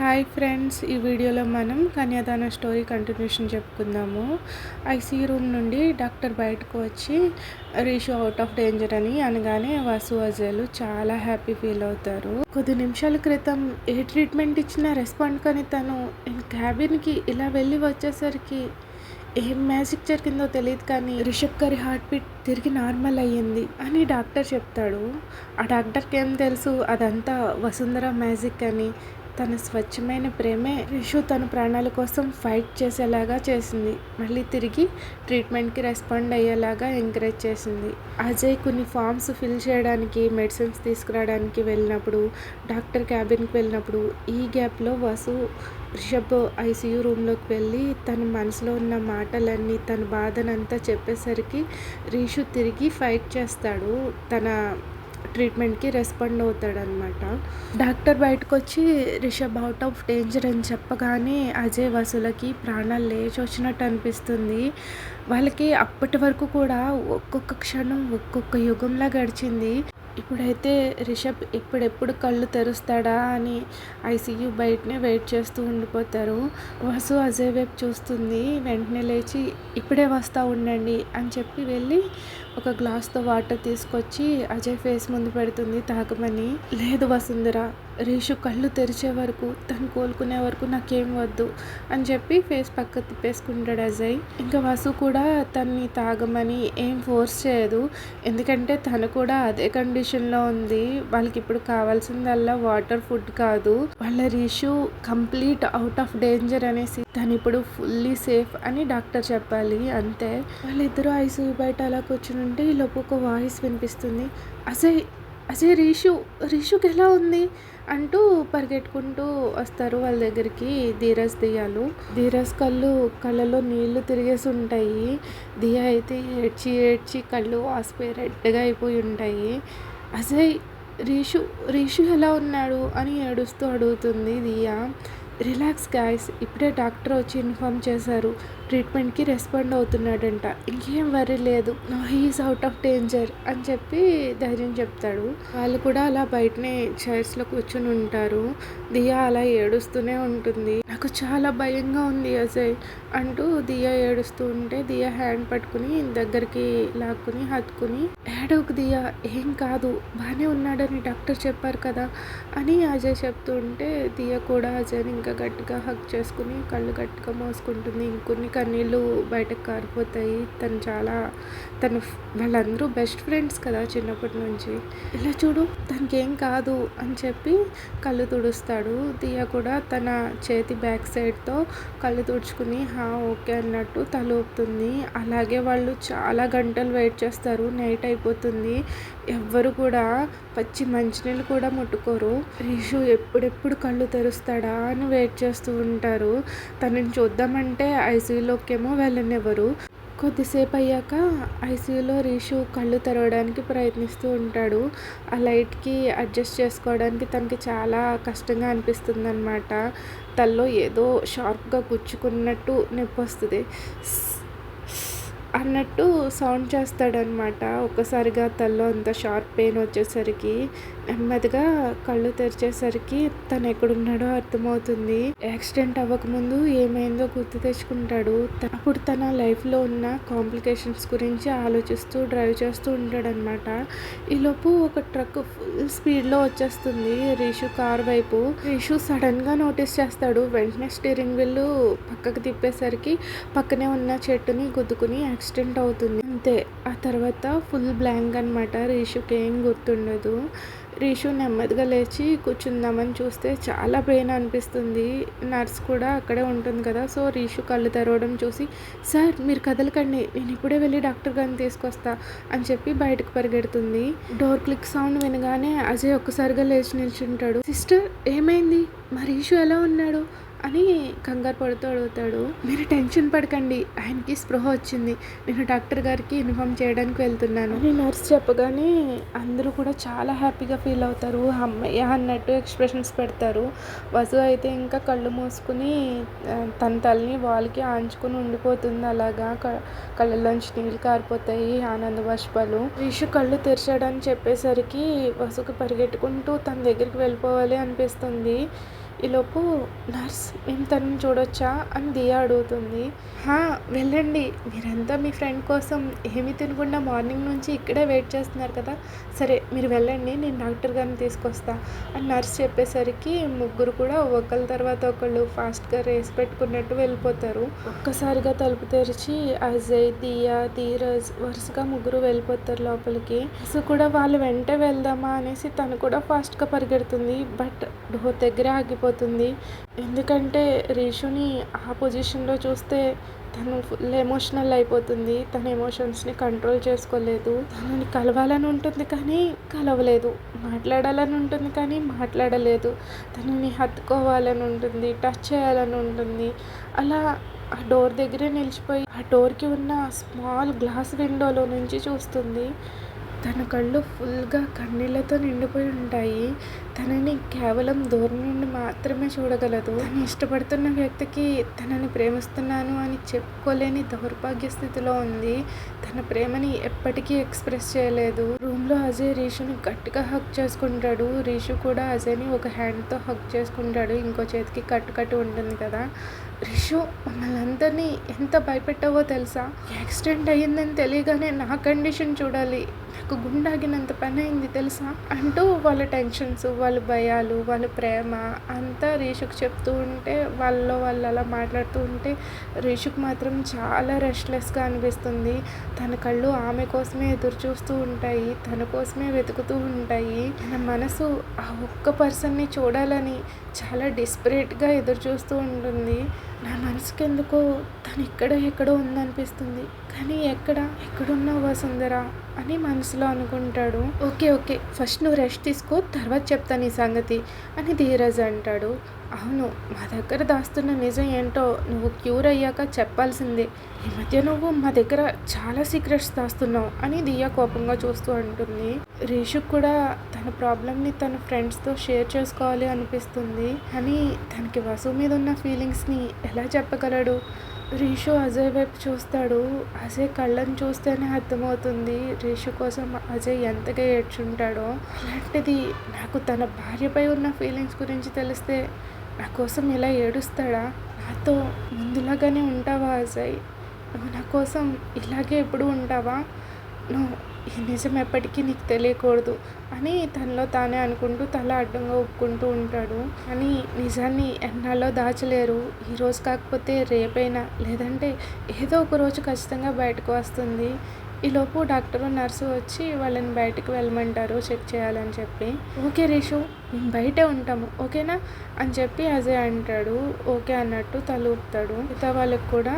Hi friends ఈ వీడియోలో మనం కన్యాదాన స్టోరీ కంటిన్యూషన్ చెప్పుకుందాము. ఐసీ రూమ్ నుండి డాక్టర్ బయటకు వచ్చి రీషు అవుట్ ఆఫ్ డేంజర్ అని అనగానే వాసు అజలు చాలా హ్యాపీ ఫీల్ అవుతారు. కొద్ది నిమిషాల క్రితం ఏ ట్రీట్మెంట్ ఇచ్చినా రెస్పాండ్ కానీ తను క్యాబిన్కి ఇలా వెళ్ళి వచ్చేసరికి ఏం మ్యాజిక్ జరిగిందో తెలియదు కానీ రిషబ్ గారి హార్ట్ బీట్ తిరిగి నార్మల్ అయ్యింది అని డాక్టర్ చెప్తాడు. ఆ డాక్టర్కి ఏం తెలుసు? అదంతా వసుంధర మ్యాజిక్ అని తన స్వచ్ఛమైన ప్రేమే రిషు తన ప్రాణాల కోసం ఫైట్ చేసేలాగా చేసింది. మళ్ళీ తిరిగి ట్రీట్మెంట్కి రెస్పాండ్ అయ్యేలాగా ఎంకరేజ్ చేసింది. అజయ్ కొన్ని ఫామ్స్ ఫిల్ చేయడానికి మెడిసిన్స్ తీసుకురావడానికి వెళ్ళినప్పుడు డాక్టర్ క్యాబిన్కి వెళ్ళినప్పుడు ఈ గ్యాప్లో వసు రిషబ్ ఐసీయూ రూమ్లోకి వెళ్ళి తన మనసులో ఉన్న మాటలన్నీ తన బాధనంతా చెప్పేసరికి రీషు తిరిగి ఫైట్ చేస్తాడు. తన ట్రీట్మెంట్కి రెస్పాండ్ అవుతాడనమాట. డాక్టర్ బయటకు వచ్చి రిషబ్ అవుట్ ఆఫ్ డేంజర్ అని చెప్పగానే అజయ్ వసులకి ప్రాణాలు లేచి వచ్చినట్టు అనిపిస్తుంది. వాళ్ళకి అప్పటి వరకు కూడా ఒక్కొక్క క్షణం ఒక్కొక్క యుగంలా గడిచింది. ఇప్పుడైతే రిషబ్ ఇప్పుడెప్పుడు కళ్ళు తెరుస్తాడా అని ఐసీయూ బయటనే వెయిట్ చేస్తూ ఉండిపోతారు. వసు అజయ్ వైపు చూస్తుంది. వెంటనే లేచి ఇప్పుడే వస్తూ ఉండండి అని చెప్పి వెళ్ళి ఒక గ్లాస్తో వాటర్ తీసుకొచ్చి అజయ్ ఫేస్ ముందు పెడుతుంది తాగమని. లేదు వసుంధర రీషు కళ్ళు తెరిచే వరకు తను కోలుకునే వరకు నాకేం వద్దు అని చెప్పి ఫేస్ పక్క తిప్పేసుకుంటాడు అజయ్. ఇంకా వసు కూడా తన్ని తాగమని ఏం ఫోర్స్ చేయదు. ఎందుకంటే తను కూడా అదే కండిషన్లో ఉంది. వాళ్ళకి ఇప్పుడు కావాల్సిందల్లా వాటర్ ఫుడ్ కాదు. వాళ్ళ Rishu complete out of danger అనేసి తను ఇప్పుడు ఫుల్లీ సేఫ్ అని డాక్టర్ చెప్పాలి. అంతే. వాళ్ళిద్దరూ ఐసీయూ బయట అలా కూర్చుని ఉంటే ఈ లోపు ఒక వాయిస్ వినిపిస్తుంది. అజయ్ అజయ్ రీషు రీషుకి ఎలా ఉంది? అంటూ పరిగెట్టుకుంటూ వస్తారు వాళ్ళ దగ్గరికి ధీరజ్ దియాలు. ధీరజ్ కళ్ళు కళ్ళలో నీళ్ళు తిరిగేసి ఉంటాయి. దియా అయితే ఏడ్చి ఏడ్చి కళ్ళు వాసిపోయి రెడ్గా అయిపోయి ఉంటాయి. అజయ్ రీషు రీషు ఎలా ఉన్నాడు అని ఏడుస్తూ అడుగుతుంది దియా. Relax guys. ఇప్పుడే డాక్టర్ వచ్చి ఇన్ఫామ్ చేశారు. ట్రీట్మెంట్కి రెస్పాండ్ అవుతున్నాడంట. ఇంకేం వరి లేదు హీఈస్ అవుట్ ఆఫ్ డేంజర్ అని చెప్పి ధైర్యం చెప్తాడు. వాళ్ళు కూడా అలా బయటనే చైర్స్లో కూర్చుని ఉంటారు. దియా అలా ఏడుస్తూనే ఉంటుంది. నాకు చాలా భయంగా ఉంది అజయ్ అంటూ దియా ఏడుస్తూ ఉంటే దియా హ్యాండ్ పట్టుకుని దగ్గరికి లాక్కుని హత్తుకుని ఏడవకు దియా ఏం కాదు బాగానే ఉన్నాడని డాక్టర్ చెప్పారు కదా అని అజయ్ చెప్తూ ఉంటే దియా కూడా అజయ్ని ఇంకా గట్టిగా హక్ చేసుకుని కళ్ళు గట్టిగా మోసుకుంటుంది. ఇంకొన్ని కన్నీళ్ళు బయటకు కారిపోతాయి. తను చాలా తను వాళ్ళందరూ బెస్ట్ ఫ్రెండ్స్ కదా చిన్నప్పటి నుంచి. ఇలా చూడు తనకి ఏం కాదు అని చెప్పి కళ్ళు తుడుస్తాడు. దియా కూడా తన చేతి బ్యాక్ సైడ్తో కళ్ళు తుడుచుకుని హా ఓకే అన్నట్టు తల ఊపుతుంది. అలాగే వాళ్ళు చాలా గంటలు వెయిట్ చేస్తారు. నైట్ అయిపోతుంది. ఎవ్వరు కూడా పచ్చి మంచినీళ్ళు కూడా ముట్టుకోరు. రీషు ఎప్పుడెప్పుడు కళ్ళు తెరుస్తాడా అని వెయిట్ చేస్తూ ఉంటారు. తనని చూద్దామంటే ఐసీయూలోకేమో వెళ్ళనివ్వరు. కొద్దిసేపు అయ్యాక ఐసీయూలో రీషు కళ్ళు తెరవడానికి ప్రయత్నిస్తూ ఉంటాడు. ఆ లైట్కి అడ్జస్ట్ చేసుకోవడానికి తనకి చాలా కష్టంగా అనిపిస్తుంది అనమాట తల్లో ఏదో షార్ప్గా గుచ్చుకున్నట్టు నొప్పి వస్తుంది అన్నట్టు సౌండ్ చేస్తాడనమాట ఒక్కసారిగా తల్లో అంత షార్ప్ పెయిన్ వచ్చేసరికి నెమ్మదిగా కళ్ళు తెరిచేసరికి తను ఎక్కడున్నాడో అర్థమవుతుంది. యాక్సిడెంట్ అవ్వకముందు ఏమైందో గుర్తు తెచ్చుకుంటాడు. అప్పుడు తన లైఫ్లో ఉన్న కాంప్లికేషన్స్ గురించి ఆలోచిస్తూ డ్రైవ్ చేస్తూ ఉంటాడనమాట ఈలోపు ఒక ట్రక్ ఫుల్ స్పీడ్లో వచ్చేస్తుంది. రీషు కార్ వైపు. రీషు సడన్గా నోటీస్ చేస్తాడు. వెంటనే స్టీరింగ్ వీల్ పక్కకు తిప్పేసరికి పక్కనే ఉన్న చెట్టుని గుద్దుకుని యాక్సిడెంట్ అవుతుంది. అంతే. ఆ తర్వాత ఫుల్ బ్లాంక్ అనమాట రీషుకి ఏం గుర్తుండదు. రీషు నెమ్మదిగా లేచి కూర్చుందామని చూస్తే చాలా పెయిన్ అనిపిస్తుంది. నర్స్ కూడా అక్కడే ఉంటుంది కదా సో రీషు కళ్ళు తెరవడం చూసి సార్ మీరు కదలకండి నేను ఇప్పుడే వెళ్ళి డాక్టర్ గారిని తీసుకొస్తా అని చెప్పి బయటకు పరిగెడుతుంది. డోర్ క్లిక్ సౌండ్ వినగానే అజయ్ ఒక్కసారిగా లేచి నిల్చుంటాడు. సిస్టర్ ఏమైంది? మా రీషు ఎలా ఉన్నాడు? అని కంగారు పడుతూ అడుగుతాడు. మీరు టెన్షన్ పడకండి ఆయనకి స్పృహ వచ్చింది. నేను డాక్టర్ గారికి ఇన్ఫామ్ చేయడానికి వెళ్తున్నాను. అని నర్స్ చెప్పగానే అందరూ కూడా చాలా హ్యాపీగా ఫీల్ అవుతారు. అమ్మయ్య అన్నట్టు ఎక్స్ప్రెషన్స్ పెడతారు. వసు అయితే ఇంకా కళ్ళు మూసుకుని తన తల్లిని వాళ్ళకి ఆంచుకుని ఉండిపోతుంది. అలాగా కళ్ళలోంచి నీళ్ళు కారిపోతాయి ఆనంద బాష్పాలు. విషు కళ్ళు తెరిచాడని చెప్పేసరికి వసుకు పరిగెట్టుకుంటూ తన దగ్గరికి వెళ్ళిపోవాలి అనిపిస్తుంది. ఈలోపు నర్స్ మేము తనని చూడొచ్చా? అని దియా అడుగుతుంది. హా వెళ్ళండి. మీరంతా మీ ఫ్రెండ్ కోసం ఏమీ తినకుండా మార్నింగ్ నుంచి ఇక్కడే వెయిట్ చేస్తున్నారు కదా. సరే మీరు వెళ్ళండి. నేను డాక్టర్ గారిని తీసుకొస్తా. అని నర్స్ చెప్పేసరికి ముగ్గురు కూడా ఒకళ్ళ తర్వాత ఒకళ్ళు ఫాస్ట్గా రేస్ పెట్టుకున్నట్టు వెళ్ళిపోతారు. ఒక్కసారిగా తలుపు తెరిచి అజయ్ దియా ధీరజ్ వరుసగా ముగ్గురు వెళ్ళిపోతారు లోపలికి. సో కూడా వాళ్ళు వెంట వెళ్దామా? అనేసి తను కూడా ఫాస్ట్గా పరిగెడుతుంది. బట్ డోర్ దగ్గరే ఆగిపోతుంది ఎందుకంటే రీషుని ఆ పొజిషన్లో చూస్తే తను ఫుల్ ఎమోషనల్ అయిపోతుంది. తన ఎమోషన్స్ని కంట్రోల్ చేసుకోలేదు. తనని కలవాలని ఉంటుంది కానీ కలవలేదు. మాట్లాడాలని ఉంటుంది కానీ మాట్లాడలేదు. తనని హత్తుకోవాలని ఉంటుంది టచ్ చేయాలని ఉంటుంది. అలా ఆ డోర్ దగ్గరే నిలిచిపోయి ఆ డోర్కి ఉన్న స్మాల్ గ్లాస్ విండోలో నుంచి చూస్తుంది. తన కళ్ళు ఫుల్గా కన్నీళ్ళతో నిండిపోయి ఉంటాయి. తనని కేవలం దూరం నుండి మాత్రమే చూడగలదు. తను ఇష్టపడుతున్న వ్యక్తికి తనని ప్రేమిస్తున్నాను అని చెప్పుకోలేని దౌర్భాగ్య స్థితిలో ఉంది. తన ప్రేమని ఎప్పటికీ ఎక్స్ప్రెస్ చేయలేదు. రూమ్లో అజయ్ రీషుని గట్టిగా హక్ చేసుకుంటాడు. రీషు కూడా అజయ్ని ఒక హ్యాండ్తో హక్ చేసుకుంటాడు. ఇంకో చేతికి కట్టు కట్టు ఉంటుంది కదా. రిషు మమ్మల్ని అందరినీ ఎంత భయపెట్టావో తెలుసా? యాక్సిడెంట్ అయ్యిందని తెలియగానే నా కండిషన్ చూడాలి. గుండాగినంత పని అయింది తెలుసా? అంటూ వాళ్ళ టెన్షన్స్ వాళ్ళ భయాలు వాళ్ళ ప్రేమ అంతా రేషుకు చెప్తూ ఉంటే వాళ్ళలో వాళ్ళు అలా మాట్లాడుతూ ఉంటే రేషుకు మాత్రం చాలా రెస్ట్లెస్గా అనిపిస్తుంది. తన కళ్ళు ఆమె కోసమే ఎదురు చూస్తూ ఉంటాయి తన కోసమే వెతుకుతూ ఉంటాయి. తన మనసు ఆ ఒక్క పర్సన్ని చూడాలని చాలా డిస్పరేట్గా ఎదురు చూస్తూ ఉంటుంది. నా మనసుకి ఎందుకో తను ఎక్కడో ఎక్కడో ఉందనిపిస్తుంది. కానీ ఎక్కడ? ఎక్కడున్నావు వసుంధర? అని మనసులో అనుకుంటాడు. ఓకే ఓకే ఫస్ట్ నువ్వు రెస్ట్ తీసుకో తర్వాత చెప్తాను ఈ సంగతి అని ధీరజ్ అంటాడు. అవును మా దగ్గర దాస్తున్న నిజం ఏంటో నువ్వు క్యూర్ అయ్యాక చెప్పాల్సిందే. ఈ మధ్య నువ్వు మా దగ్గర చాలా సీక్రెట్స్ దాస్తున్నావు అని దియా కోపంగా చూస్తూ అంటుంది. రేషుక్ కూడా తన ప్రాబ్లమ్ని తన ఫ్రెండ్స్తో షేర్ చేసుకోవాలి అనిపిస్తుంది. కానీ తనకి వసు మీద ఉన్న ఫీలింగ్స్ని ఎలా చెప్పగలడు? రీషు అజయ్ వైపు చూస్తాడు. అజయ్ కళ్ళని చూస్తేనే అర్థమవుతుంది రీషు కోసం అజయ్ ఎంతగా ఏడ్చుంటాడో. అలాంటిది నాకు తన భార్యపై ఉన్న ఫీలింగ్స్ గురించి తెలిస్తే నా కోసం ఇలా ఏడుస్తాడా? నాతో ముందులాగానే ఉంటావా అజయ్? నువ్వు నా కోసం ఇలాగే ఎప్పుడు ఉంటావా? నువ్వు ఈ నిజం ఎప్పటికీ నీకు తెలియకూడదు అని తనలో తానే అనుకుంటూ తల అడ్డంగా ఒప్పుకుంటూ ఉంటాడు. కానీ నిజాన్ని ఎన్నాళ్ళో దాచలేరు. ఈరోజు కాకపోతే రేపైనా లేదంటే ఏదో ఒక రోజు ఖచ్చితంగా బయటకు వస్తుంది. ఈలోపు డాక్టర్ నర్సు వచ్చి వాళ్ళని బయటకు వెళ్ళమంటారు చెక్ చేయాలని చెప్పి. ఓకే రేషు మేము బయటే ఉంటాము ఓకేనా? అని చెప్పి అజయ్ అంటాడు. ఓకే అన్నట్టు తలూపుతాడు మిగతా వాళ్ళకి కూడా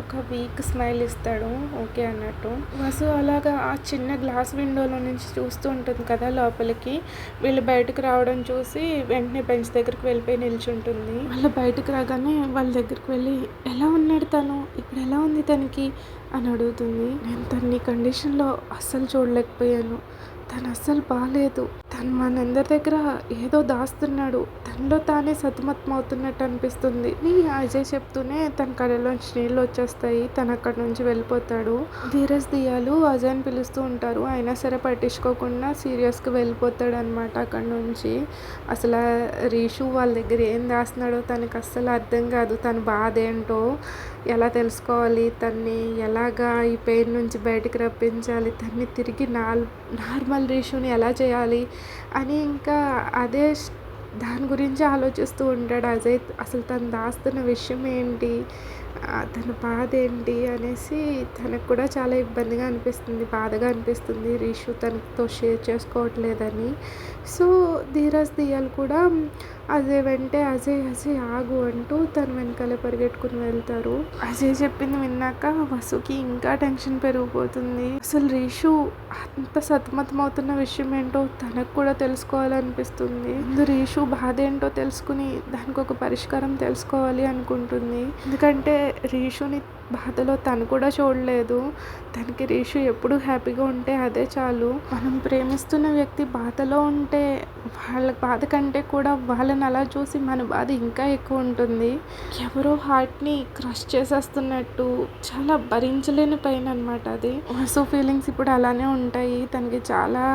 ఒక వీక్ స్మైల్ ఇస్తాడు. ఓకే అన్నట్టు. వసు అలాగా ఆ చిన్న గ్లాస్ విండోలో నుంచి చూస్తూ ఉంటుంది కదా లోపలికి. వీళ్ళు బయటకు రావడం చూసి వెంటనే బెంచ్ దగ్గరికి వెళ్ళిపోయి నిల్చుంటుంది. వాళ్ళు బయటకు రాగానే వాళ్ళ దగ్గరికి వెళ్ళి ఎలా ఉన్నాడు తను? ఇప్పుడు ఎలా ఉంది తనకి? అని అడుగుతుంది. నేను తన్ని కండిషన్లో అస్సలు చూడలేకపోయాను. తను అస్సలు బాగాలేదు తను మనందరి దగ్గర ఏదో దాస్తున్నాడు. తనలో తానే సతమతం అవుతున్నట్టు అనిపిస్తుంది. నీ అజయ్ చెప్తూనే తన కళ్ళలోంచి నీళ్ళు వచ్చేస్తాయి. తను అక్కడ నుంచి వెళ్ళిపోతాడు. ధీరజ్ దియాలు అజయ్ని పిలుస్తూ ఉంటారు. అయినా సరే పట్టించుకోకుండా సీరియస్గా వెళ్ళిపోతాడు అనమాట అక్కడి నుంచి. అసలు రీషు వాళ్ళ దగ్గర ఏం దాస్తున్నాడో తనకు అస్సలు అర్థం కాదు. తన బాధ ఏంటో ఎలా తెలుసుకోవాలి? తన్ని ఎలాగా ఈ పెయిన్ నుంచి బయటకు రప్పించాలి? తన్ని తిరిగి నార్ నార్మల్ రేషియోని ఎలా చేయాలి? అని ఇంకా అదే దాని గురించి ఆలోచిస్తూ ఉంటాడు అజయ్. అసలు తను దాస్తున్న విషయం ఏంటి? తన బాధ ఏంటి? అనేసి తనకు కూడా చాలా ఇబ్బందిగా అనిపిస్తుంది బాధగా అనిపిస్తుంది. రీషు తనతో షేర్ చేసుకోవట్లేదని. సో ధీరజ్ దియాలు కూడా అజయ్ వెంటే అజయ్ అజయ్ ఆగు అంటూ తను వెనకాల పరిగెట్టుకుని వెళ్తారు. అజయ్ చెప్పింది విన్నాక వసుకి ఇంకా టెన్షన్ పెరిగిపోతుంది. అసలు రీషు అంత సతమతం అవుతున్న విషయం ఏంటో తనకు కూడా తెలుసుకోవాలనిపిస్తుంది. ముందు రీషు బాధ ఏంటో తెలుసుకుని దానికి ఒక పరిష్కారం తెలుసుకోవాలి అనుకుంటుంది. ఎందుకంటే రీషుని బాధలో తను కూడా చూడలేదు. తనకి రీషు ఎప్పుడు హ్యాపీగా ఉంటే అదే చాలు. మనం ప్రేమిస్తున్న వ్యక్తి బాధలో ఉంటే వాళ్ళ బాధ కంటే కూడా వాళ్ళని అలా చూసి మన బాధ ఇంకా ఎక్కువ ఉంటుంది. ఎవరో హార్ట్ని క్రష్ చేసేస్తున్నట్టు చాలా భరించలేని పైన అనమాట అది. సో ఫీలింగ్స్ ఇప్పుడు అలానే ఉంటాయి. తనకి చాలా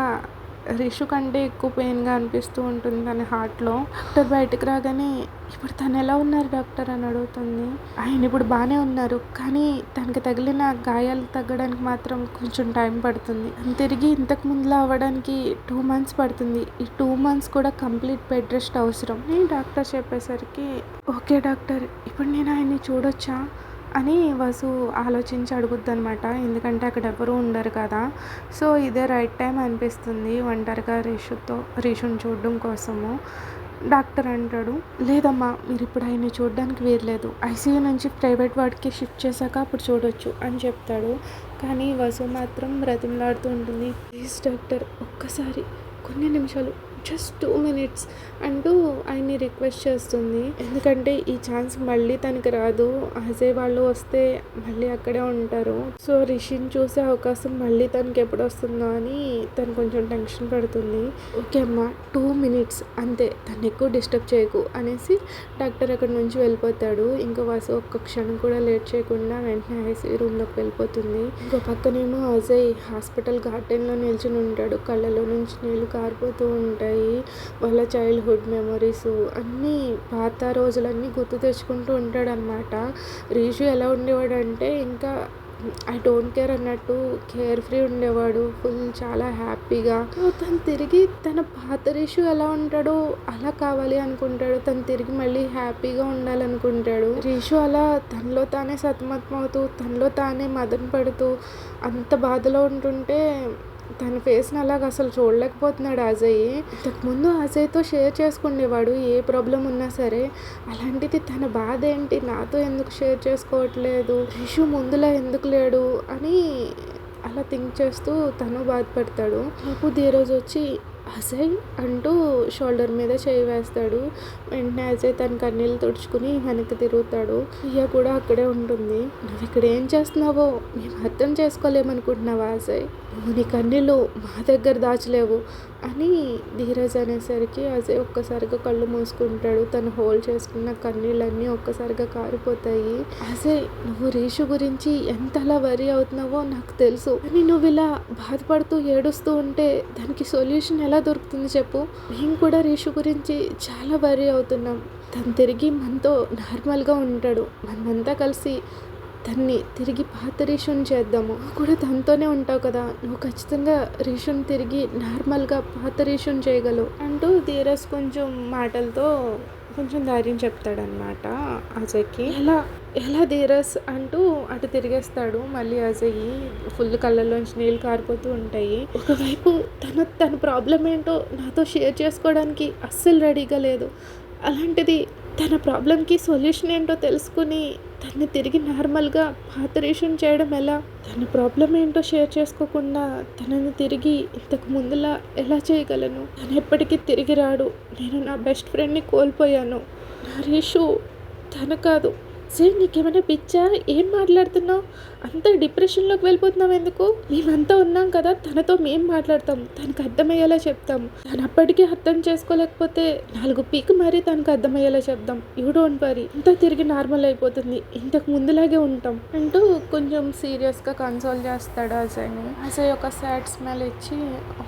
రిషు కంటే ఎక్కువ పెయిన్గా అనిపిస్తూ ఉంటుంది తన హార్ట్లో డాక్టర్ బయటకు రాగానే ఇప్పుడు తను ఎలా ఉన్నారు డాక్టర్? అని అడుగుతుంది. ఆయన ఇప్పుడు బాగానే ఉన్నారు కానీ తనకి తగిలిన గాయాలు తగ్గడానికి మాత్రం కొంచెం టైం పడుతుంది. తిరిగి ఇంతకు ముందులో అవ్వడానికి టూ మంత్స్ పడుతుంది. ఈ టూ మంత్స్ కూడా కంప్లీట్ బెడ్ రెస్ట్ అవసరం. నేను డాక్టర్ చెప్పేసరికి ఓకే డాక్టర్ ఇప్పుడు నేను ఆయన్ని చూడొచ్చా? అని వసు ఆలోచించి అడుగుద్ది అనమాట ఎందుకంటే అక్కడ ఎవరు ఉండరు కదా. సో ఇదే రైట్ టైం అనిపిస్తుంది ఒంటరిగా రిషుతో రిషుని చూడడం కోసము. డాక్టర్ అంటాడు లేదమ్మా మీరు ఇప్పుడు ఆయన్ని చూడడానికి వీరలేదు ఐసీయూ నుంచి ప్రైవేట్ వార్డ్కి షిఫ్ట్ చేశాక అప్పుడు చూడొచ్చు అని చెప్తాడు. కానీ వసు మాత్రం బ్రతిమలాడుతూ ఉంటుంది. ప్లీజ్ డాక్టర్ ఒక్కసారి కొన్ని నిమిషాలు జస్ట్ టూ మినిట్స్ అంటూ ఆయన్ని రిక్వెస్ట్ చేస్తుంది. ఎందుకంటే ఈ ఛాన్స్ మళ్ళీ తనకి రాదు. అజయ్ వాళ్ళు వస్తే మళ్ళీ అక్కడే ఉంటారు. సో రిషిని చూసే అవకాశం మళ్ళీ తనకి ఎప్పుడు వస్తుందో అని తను కొంచెం టెన్షన్ పడుతుంది. ఓకే అమ్మ టూ మినిట్స్ అంతే తను ఎక్కువ డిస్టర్బ్ చేయకు అనేసి డాక్టర్ అక్కడి నుంచి వెళ్ళిపోతాడు. ఇంకో వాసు ఒక్క క్షణం కూడా లేట్ చేయకుండా వెంటనే ఐసీ రూమ్లోకి వెళ్ళిపోతుంది. ఇంకో పక్కనేమో అజయ్ హాస్పిటల్ గార్డెన్లో నిల్చుని ఉంటాడు. కళ్ళలో నుంచి నీళ్ళు కారిపోతూ ఉంటాయి. వాళ్ళ చైల్డ్హుడ్ మెమరీస్ అన్నీ పాత రోజులన్నీ గుర్తు తెచ్చుకుంటూ ఉంటాడనమాట రీషు ఎలా ఉండేవాడు అంటే ఇంకా ఐ డోంట్ కేర్ అన్నట్టు కేర్ ఫ్రీ ఉండేవాడు. ఫుల్ చాలా హ్యాపీగా. తను తిరిగి తన పాత రీషు ఎలా ఉంటాడో అలా కావాలి అనుకుంటాడు. తను తిరిగి మళ్ళీ హ్యాపీగా ఉండాలనుకుంటాడు. రీషు అలా తనలో తానే సతమతమవుతూ తనలో తానే మదన పడుతూ అంత బాధలో ఉంటుంటే తన ఫేస్ని అలాగ అసలు చూడలేకపోతున్నాడు అజయ్. ఇంతకుముందు అజయ్తో షేర్ చేసుకునేవాడు ఏ ప్రాబ్లం ఉన్నా సరే అలాంటిది తన బాధ ఏంటి? నాతో ఎందుకు షేర్ చేసుకోవట్లేదు? రిషు ముందులా ఎందుకు లేడు? అని అలా థింక్ చేస్తూ తను బాధపడతాడు. నాకు ధీరోజ్ వచ్చి అజయ్ అంటూ షోల్డర్ మీద చేయి వేస్తాడు. వెంటనే అజయ్ తన కన్నీళ్ళు తుడుచుకుని వెనక్కి తిరుగుతాడు. ఇయ కూడా అక్కడే ఉంటుంది. నువ్వు ఇక్కడ ఏం చేస్తున్నావో? మేము అర్థం చేసుకోలేమనుకుంటున్నావా అజయ్ నువ్వు నీ కన్నీళ్ళు మా దగ్గర దాచలేవు అని ధీరజ్ అనేసరికి అజయ్ ఒక్కసారిగా కళ్ళు మూసుకుంటాడు. తను హోల్డ్ చేసుకున్న కన్నీళ్ళన్నీ ఒక్కసారిగా కారిపోతాయి. అజయ్ నువ్వు రీషు గురించి ఎంతలా వరి అవుతున్నావో నాకు తెలుసు. కానీ నువ్వు ఇలా బాధపడుతూ ఏడుస్తూ ఉంటే దానికి సొల్యూషన్ ఎలా దొరుకుతుంది చెప్పు? మేము కూడా రీషు గురించి చాలా వరీ అవుతున్నాం. తను తిరిగి మనతో నార్మల్గా ఉంటాడు. మనమంతా కలిసి తన్ని తిరిగి పాత రీషుని చేద్దాము. కూడా తనతోనే ఉంటావు కదా? నువ్వు ఖచ్చితంగా రీషుని తిరిగి నార్మల్గా పాత రీషుని చేయగలవు. అంటూ ధీరస్ కొంచెం మాటలతో కొంచెం ధైర్యం చెప్తాడనమాట అజయ్కి. ఎలా? ఎలా ధీరస్ అంటూ అటు తిరిగేస్తాడు. మళ్ళీ అజయ్ ఫుల్ కళ్ళల్లోంచి నీళ్ళు కారిపోతూ ఉంటాయి. ఒకవైపు తన తన ప్రాబ్లం ఏంటో నాతో షేర్ చేసుకోవడానికి అస్సలు రెడీగా లేదు. అలాంటిది తన ప్రాబ్లంకి సొల్యూషన్ ఏంటో తెలుసుకుని తన్ని తిరిగి నార్మల్గా పాతరేషన్ చేయడం ఎలా? తన ప్రాబ్లం ఏంటో షేర్ చేసుకోకుండా తనని తిరిగి ఇంతకు ముందులా ఎలా చేయగలను? తను ఎప్పటికీ తిరిగి రాడు. నేను నా బెస్ట్ ఫ్రెండ్ని కోల్పోయాను. నా రీషు తను కాదు. సరే నీకేమైనా పిచ్చా? ఏం మాట్లాడుతున్నావు? అంత డిప్రెషన్లోకి వెళ్ళిపోతున్నాం ఎందుకు? మేమంతా ఉన్నాం కదా తనతో మేం మాట్లాడతాం తనకు అర్థమయ్యేలా చెప్తాం. తను అప్పటికీ అర్థం చేసుకోలేకపోతే నాలుగు పీక్ మరీ తనకు అర్థమయ్యేలా చెప్దాం. యూ డోంట్ వరీ అంతా తిరిగి నార్మల్ అయిపోతుంది. ఇంతకు ముందులాగే ఉంటాం. అంటూ కొంచెం సీరియస్గా కన్సోల్ చేస్తాడు అజయ్ని అజయ్ ఒక సాడ్ స్మెల్ ఇచ్చి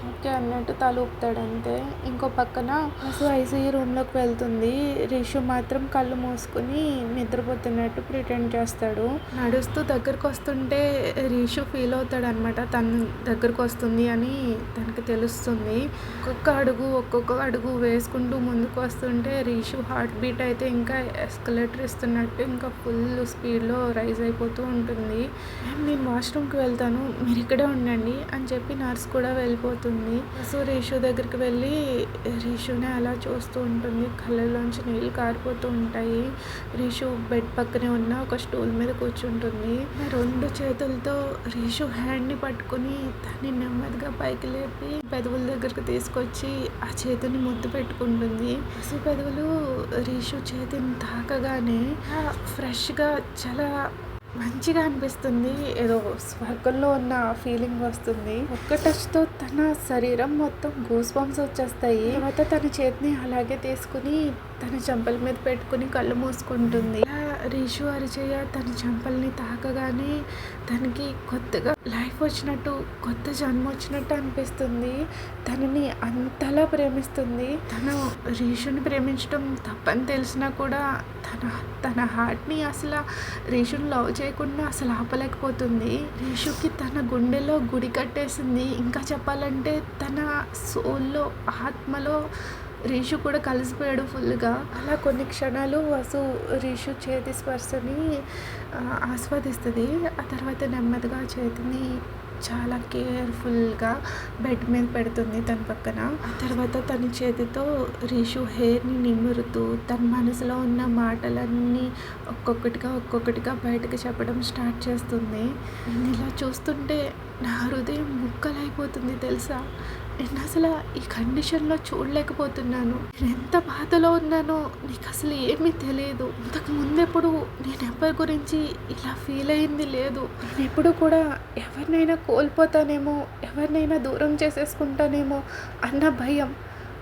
ఓకే అన్నట్టు తల ఊపుతాడు అంతే. ఇంకో పక్కన అసలు ఐసీయూ రూమ్లోకి వెళ్తుంది. రిషు మాత్రం కళ్ళు మూసుకుని నిద్రపోతున్నట్టు ప్రిటెండ్ చేస్తాడు. నడుస్తూ దగ్గరకు చూస్తుంటే రీషు ఫీల్ అవుతాడు అనమాట తన దగ్గరకు వస్తుంది అని తనకి తెలుస్తుంది. ఒక్కొక్క అడుగు ఒక్కొక్క అడుగు వేసుకుంటూ ముందుకు వస్తుంటే రీషు హార్ట్ బీట్ అయితే ఇంకా ఎస్కలేటర్ ఇస్తున్నట్టు ఇంకా ఫుల్ స్పీడ్లో రైజ్ అయిపోతూ ఉంటుంది. నేను వాష్రూమ్కి వెళ్తాను. మీరు ఇక్కడే ఉండండి అని చెప్పి నర్స్ కూడా వెళ్ళిపోతుంది. సో రీషు దగ్గరికి వెళ్ళి రీషునే అలా చూస్తూ ఉంటుంది. కళ్ళలోంచి నీళ్ళు కారిపోతూ ఉంటాయి. రీషు బెడ్ పక్కనే ఉన్న ఒక స్టూల్ మీద కూర్చుంటుంది. రెండు చేతులతో రీషు హ్యాండ్ని పట్టుకుని దాన్ని నెమ్మదిగా పైకి లేపి పెదవుల దగ్గరకు తీసుకొచ్చి ఆ చేతిని ముద్దు పెట్టుకుంటుంది. పసి పెదవులు రీషు చేతిని తాకగానే ఫ్రెష్గా చాలా మంచిగా అనిపిస్తుంది. ఏదో స్వర్గంలో ఉన్న ఫీలింగ్ వస్తుంది. ఒక్క టచ్తో తన తన శరీరం మొత్తం గూస్ బంప్స్ వచ్చేస్తాయి. తర్వాత తన చేతిని అలాగే తీసుకుని తన చెంపల మీద పెట్టుకుని కళ్ళు మూసుకుంటుంది. రీషు అరిచయ్య తన చెంపల్ని తాకగానే తనకి కొత్తగా లైఫ్ వచ్చినట్టు కొత్త జన్మ వచ్చినట్టు అనిపిస్తుంది. తనని అంతలా ప్రేమిస్తుంది. తను రీషుని ప్రేమించడం తప్పని తెలిసినా కూడా తన తన హార్ట్ని అసలు రీషుని లవ్ చేయకుండా అసలు ఆపలేకపోతుంది. రీషుకి తన గుండెలో గుడి కట్టేసింది. ఇంకా చెప్పాలంటే తన సోల్లో ఆత్మలో రీషు కూడా కలిసిపోయాడు ఫుల్గా. అలా కొన్ని క్షణాలు వసు రీషు చేతి స్పర్శని ఆస్వాదిస్తుంది. ఆ తర్వాత నెమ్మదిగా చేతిని చాలా కేర్ఫుల్గా బెడ్ మీద పెడుతుంది తన పక్కన. ఆ తర్వాత తన చేతితో రీషు హెయిర్ని నిమురుతూ తన మనసులో ఉన్న మాటలన్నీ ఒక్కొక్కటిగా ఒక్కొక్కటిగా బయటకు చెప్పడం స్టార్ట్ చేస్తుంది. ఇలా చూస్తుంటే నా హృదయం ముక్కలైపోతుంది తెలుసా? నేను అసలు ఈ కండిషన్లో చూడలేకపోతున్నాను. నేను ఎంత బాధలో ఉన్నానో నీకు అసలు ఏమీ తెలియదు ఇంతకు ముందెప్పుడు నేను ఎవరి గురించి ఇలా ఫీల్ అయింది లేదు. నేను ఎప్పుడు కూడా ఎవరినైనా కోల్పోతానేమో ఎవరినైనా దూరం చేసేసుకుంటానేమో అన్న భయం.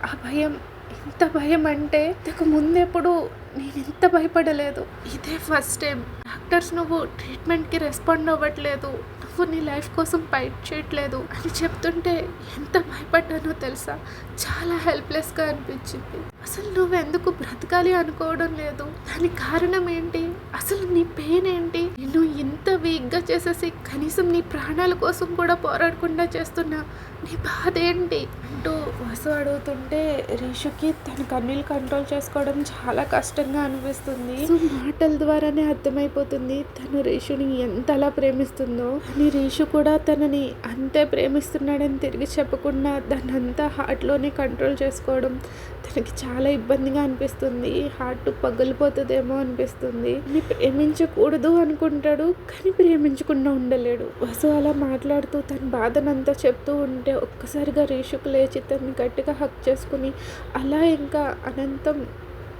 ఆ భయం ఎంత భయం అంటే ఇంతకు ముందెప్పుడు నేను ఎంత భయపడలేదు. ఇదే ఫస్ట్ టైం. డాక్టర్స్ నువ్వు ట్రీట్మెంట్కి రెస్పాండ్ అవ్వట్లేదు. నువ్వు నీ లైఫ్ కోసం ఫైట్ చేయట్లేదు అని చెప్తుంటే ఎంత భయపడ్డానో తెలుసా? చాలా హెల్ప్లెస్గా అనిపించింది. అసలు నువ్వెందుకు బ్రతకాలి అనుకోవడం లేదు. దానికి కారణం ఏంటి? అసలు నీ పెయిన్ ఏంటి? నిన్ను ఇంత వీక్గా చేసేసి కనీసం నీ ప్రాణాల కోసం కూడా పోరాడకుండా చేస్తున్నా నీ బాధ ఏంటి అంటూ వసు అడుగుతుంటే రీషుకి తన కన్నీళ్ళు కంట్రోల్ చేసుకోవడం చాలా కష్టంగా అనిపిస్తుంది. మాటల ద్వారానే అర్థమైపోతుంది తను రీషుని ఎంతలా ప్రేమిస్తుందో. అని రీషు కూడా తనని అంతే ప్రేమిస్తున్నాడని తిరిగి చెప్పకుండా దాన్ని అంతా హార్ట్లోనే కంట్రోల్ చేసుకోవడం తనకి చాలా ఇబ్బందిగా అనిపిస్తుంది. హార్ట్ పగిలిపోతుందేమో అనిపిస్తుంది. ని ప్రేమించకూడదు అనుకుంటాడు కానీ ప్రేమించకుండా ఉండలేడు. వసు అలా మాట్లాడుతూ తన బాధనంతా చెప్తూ ఉంటే ఒక్కసారిగా రీషుకు లేచి తను గట్టిగా హక్ చేసుకుని అలా ఇంకా అనంతం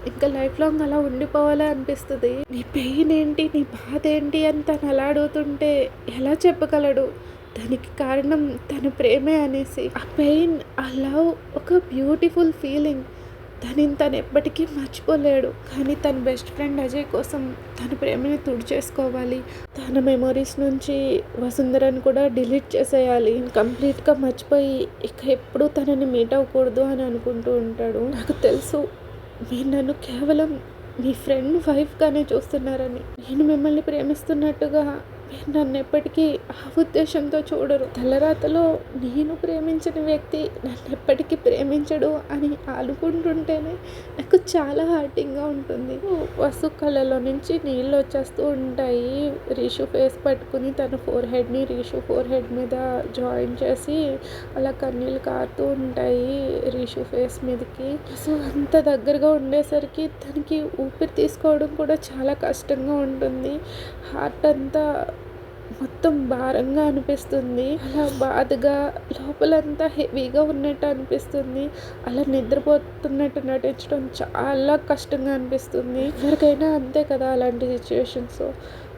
ఇంకా లైఫ్ లాంగ్ అలా ఉండిపోవాలా అనిపిస్తుంది? నీ పెయిన్ ఏంటి? నీ బాధ ఏంటి? అని తను అలా అడుగుతుంటే ఎలా చెప్పగలడు? దానికి కారణం తన ప్రేమే అనేసి. ఆ పెయిన్ ఆ లవ్ ఒక బ్యూటిఫుల్ ఫీలింగ్. తను తను ఎప్పటికీ మర్చిపోలేడు. కానీ తన బెస్ట్ ఫ్రెండ్ అజయ్ కోసం తన ప్రేమని తుడిచేసుకోవాలి. తన మెమొరీస్ నుంచి వసుంధరని కూడా డిలీట్ చేసేయాలి. కంప్లీట్గా మర్చిపోయి ఇక ఎప్పుడూ తనని మీట్ అవ్వకూడదు అని అనుకుంటూ ఉంటాడు. నాకు తెలుసు మీరు నన్ను కేవలం మీ ఫ్రెండ్ వైఫ్గానే చూస్తున్నారని. నేను మిమ్మల్ని ప్రేమిస్తున్నట్టుగా మీరు నన్ను ఎప్పటికీ ఆ ఉద్దేశంతో చూడరు. తలరాతలో నేను ప్రేమించిన వ్యక్తి నన్ను ఎప్పటికీ ప్రేమించడు అని అనుకుంటుంటేనే నాకు చాలా హార్టింగ్గా ఉంటుంది. వసు కళ్ళలో నుంచి నీళ్ళు వచ్చేస్తూ ఉంటాయి. రీషు ఫేస్ పట్టుకుని తన ఫోర్ హెడ్ని రీషు ఫోర్ హెడ్ మీద జాయిన్ చేసి అలా కన్నీళ్ళు కారుతూ ఉంటాయి రీషు ఫేస్ మీదకి. సో అంత దగ్గరగా ఉండేసరికి తనకి ఊపిరి తీసుకోవడం కూడా చాలా కష్టంగా ఉంటుంది. హార్ట్ అంతా మొత్తం భారంగా అనిపిస్తుంది. అలా బాధగా లోపలంతా హెవీగా ఉన్నట్టు అనిపిస్తుంది. అలా నిద్రపోతున్నట్టు నటించడం చాలా కష్టంగా అనిపిస్తుంది. ఎవరికైనా అంతే కదా అలాంటి సిచ్యువేషన్స్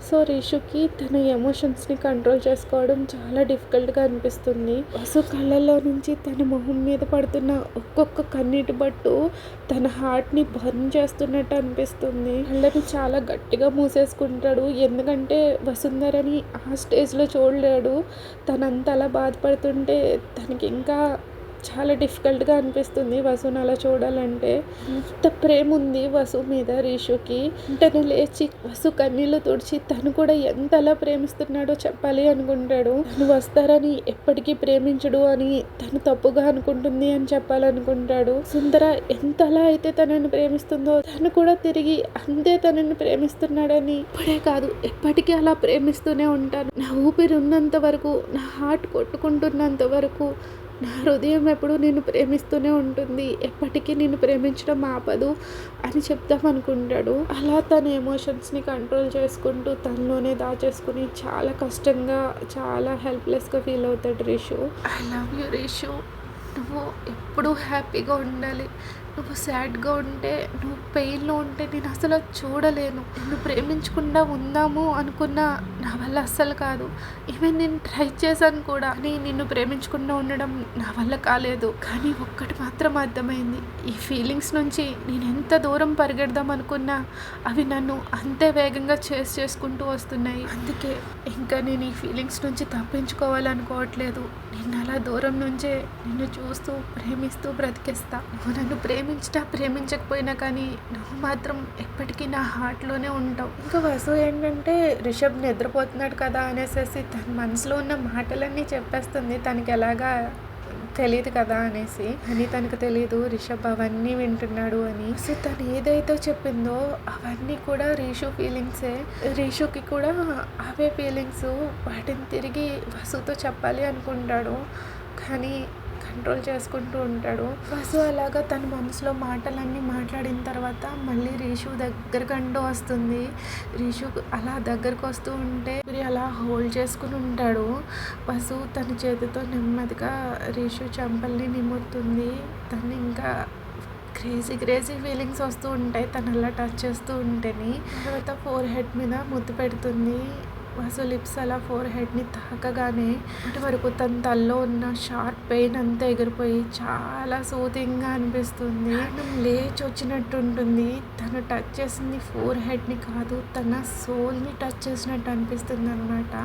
సో రిషుకి తన ఎమోషన్స్ని కంట్రోల్ చేసుకోవడం చాలా డిఫికల్ట్గా అనిపిస్తుంది. వసు కళ్ళల్లో నుంచి తన మొహం మీద పడుతున్న ఒక్కొక్క కన్నీటి బట్టు తన హార్ట్ని బర్న్ చేస్తున్నట్టు అనిపిస్తుంది. కళ్ళని చాలా గట్టిగా మూసేసుకుంటాడు. ఎందుకంటే వసుంధరని ఆ స్టేజ్లో చూడలేడు. తనంత అలా బాధపడుతుంటే తనకి ఇంకా చాలా డిఫికల్ట్గా అనిపిస్తుంది వసుని అలా చూడాలంటే. అంత ప్రేమ ఉంది వసు మీద రీషుకి. తను లేచి వసు కన్నీళ్ళు తుడిచి తను కూడా ఎంత అలా ప్రేమిస్తున్నాడో చెప్పాలి అనుకుంటాడు. తను వస్తారని ఎప్పటికీ ప్రేమించడు అని తను తప్పుగా అనుకుంటుంది అని చెప్పాలనుకుంటాడు. సుందర ఎంత అలా అయితే తనని ప్రేమిస్తుందో తను కూడా తిరిగి అంతే తనని ప్రేమిస్తున్నాడని ఇప్పుడే కాదు ఎప్పటికీ అలా ప్రేమిస్తూనే ఉంటాను. నా ఊపిరి ఉన్నంత వరకు నా హార్ట్ కొట్టుకుంటున్నంత వరకు నా హృదయం ఎప్పుడు నేను ప్రేమిస్తూనే ఉంటుంది. ఎప్పటికీ నేను ప్రేమించడం ఆపదు అని చెప్దాం అనుకుంటాడు. అలా తన ఎమోషన్స్ని కంట్రోల్ చేసుకుంటూ తనలోనే దాచేసుకుని చాలా కష్టంగా చాలా హెల్ప్లెస్గా ఫీల్ అవుతాడు Rishu. I love you Rishu. నువ్వు ఎప్పుడూ హ్యాపీగా ఉండాలి. నువ్వు సాడ్గా ఉంటే నువ్వు పెయిన్లో ఉంటే నేను అసలు చూడలేను. నిన్ను ప్రేమించకుండా ఉందాము అనుకున్న నా వల్ల అస్సలు కాదు. ఈవెన్ నేను ట్రై చేశాను కూడా. కానీ నిన్ను ప్రేమించకుండా ఉండడం నా వల్ల కాలేదు. కానీ ఒక్కటి మాత్రం అర్థమైంది. ఈ ఫీలింగ్స్ నుంచి నేను ఎంత దూరం పరిగెడదాం అనుకున్నా అవి నన్ను అంతే వేగంగా చేసి చేసుకుంటూ వస్తున్నాయి. అందుకే ఇంకా నేను ఈ ఫీలింగ్స్ నుంచి తప్పించుకోవాలనుకోవట్లేదు. నిన్ను అలా దూరం నుంచే నిన్ను చూస్తూ ప్రేమిస్తూ బ్రతికేస్తా. నువ్వు నన్ను ప్రేమించినా ప్రేమించకపోయినా కానీ నువ్వు మాత్రం ఎప్పటికీ నా హార్ట్లోనే ఉంటావు. ఇంకా వసు ఏంటంటే రిషబ్ నిద్రపోతున్నాడు కదా అనేసి తన మనసులో ఉన్న మాటలన్నీ చెప్పేస్తుంది. తనకి ఎలాగా తెలియదు కదా అనేసి. అని తనకు తెలియదు రిషబ్ అవన్నీ వింటున్నాడు అని. సో తను ఏదైతే చెప్పిందో అవన్నీ కూడా రీషు ఫీలింగ్సే. రీషుకి కూడా అవే ఫీలింగ్స్. వాటిని తిరిగి వసుతో చెప్పాలి అనుకుంటాడు. కానీ కంట్రోల్ చేసుకుంటూ ఉంటాడు. వసు అలాగా తన మనసులో మాటలన్నీ మాట్లాడిన తర్వాత మళ్ళీ రీషు దగ్గరకంటూ వస్తుంది. రీషు అలా దగ్గరకు వస్తూ ఉంటే మరి అలా హోల్డ్ చేసుకుని ఉంటాడు. వసు తన చేతితో నెమ్మదిగా రీషు చెంపల్ని నిమ్ముతుంది తను ఇంకా క్రేజీ క్రేజీ ఫీలింగ్స్ వస్తూ ఉంటాయి. తను అలా టచ్ చేస్తూ ఉంటేని. తర్వాత ఫోర్ హెడ్ మీద ముద్దు పెడుతుంది. వాసు లిప్స్ అలా ఫోర్ హెడ్ని తాకగానే ఇటు వరకు తన తల్లో ఉన్న షార్ప్ పెయిన్ అంతా ఎగిరిపోయి చాలా సూతింగ్గా అనిపిస్తుంది. మనం లేచి వచ్చినట్టు ఉంటుంది తను టచ్ చేసింది ఫోర్ హెడ్ని కాదు తన సోల్ని టచ్ చేసినట్టు అనిపిస్తుంది అనమాట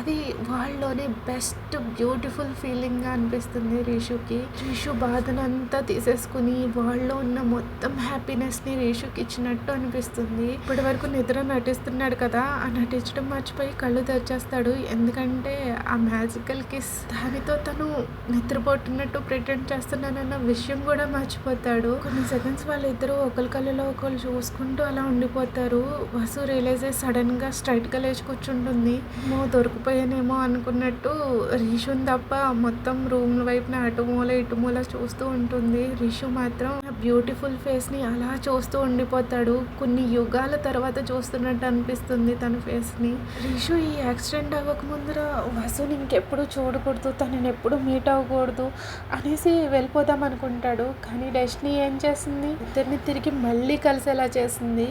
అది వాళ్ళలోనే బెస్ట్ బ్యూటిఫుల్ ఫీలింగ్గా అనిపిస్తుంది రీషుకి. రీషు బాధనంతా తీసేసుకుని వాళ్ళలో ఉన్న మొత్తం హ్యాపీనెస్ని రీషుకి ఇచ్చినట్టు అనిపిస్తుంది. ఇప్పటి వరకు నిద్ర నటిస్తున్నాడు కదా ఆ నటించడం మర్చిపోయి కళ్ళు తెరిచేస్తాడు. ఎందుకంటే ఆ మ్యాజికల్ కిస్ దానితో తను నిద్రపోతున్నట్టు ప్రిటెండ్ చేస్తున్నానన్న విషయం కూడా మర్చిపోతాడు. కొన్ని సెకండ్స్ వాళ్ళిద్దరూ ఒకరి కళ్ళలో ఒకరు చూసుకుంటూ అలా ఉండిపోతారు. వసు రియలైజ్ అయ్యి సడన్గా స్ట్రైట్గా లేచి కూర్చుంటుంది. ఏమో దొరికిపోయానేమో అనుకున్నట్టు రీషుని తప్ప మొత్తం రూమ్ వైపున అటు మూల ఇటు మూల చూస్తూ ఉంటుంది. రిషు మాత్రం బ్యూటిఫుల్ ఫేస్ని అలా చూస్తూ ఉండిపోతాడు. కొన్ని యుగాల తర్వాత చూస్తున్నట్టు అనిపిస్తుంది తన ఫేస్ని. రీషు ఈ యాక్సిడెంట్ అవ్వక ముందర వసుని ఇంకెప్పుడు చూడకూడదు తనని ఎప్పుడు మీట్ అవ్వకూడదు అనేసి వెళ్ళిపోదాం అనుకుంటాడు. కానీ డెస్టినీ ఏం చేసింది ఇద్దరిని తిరిగి మళ్ళీ కలిసేలా చేసింది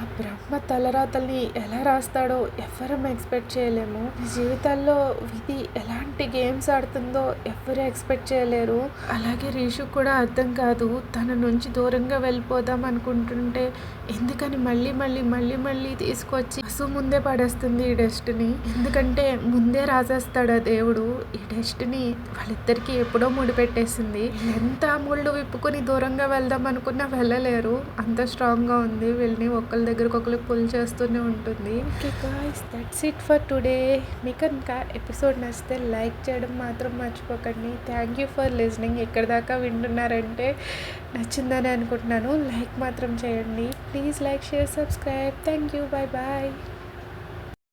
ఆ బ్రహ్మ తలరాతల్ని ఎలా రాస్తాడో ఎవరం ఎక్స్పెక్ట్ చేయలేము. జీవితాల్లో విధి ఎలాంటి గేమ్స్ ఆడుతుందో ఎవరు ఎక్స్పెక్ట్ చేయలేరు. అలాగే రీషు కూడా అర్థం కాదు తన నుంచి దూరంగా వెళ్ళిపోదాం అనుకుంటుంటే ఎందుకని మళ్ళీ మళ్ళీ మళ్ళీ మళ్ళీ తీసుకొచ్చి అసలు ముందే పడేస్తుంది ఈ డెస్టినీ. ఎందుకంటే ముందే రాసేస్తాడు ఆ దేవుడు. ఈ డెస్టినీ వాళ్ళిద్దరికీ ఎప్పుడో ముడిపెట్టేసింది ఎంత ముళ్ళు విప్పుకొని దూరంగా వెళ్దాం అనుకున్నా వెళ్ళలేరు. అంత స్ట్రాంగ్గా ఉంది. వీళ్ళని ఒకరి దగ్గరకు ఒకరు పుల్ చేస్తూనే ఉంటుంది. Okay guys that's it for today మీకు ఇంకా ఎపిసోడ్ నచ్చితే లైక్ చేయడం మాత్రం మర్చిపోకండి. థ్యాంక్ యూ ఫర్ లిజనింగ్ ఎక్కడి దాకా వింటున్నారంటే నచ్చిందని అనుకుంటున్నాను. లైక్ మాత్రం చేయండి. Please like share subscribe thank you bye bye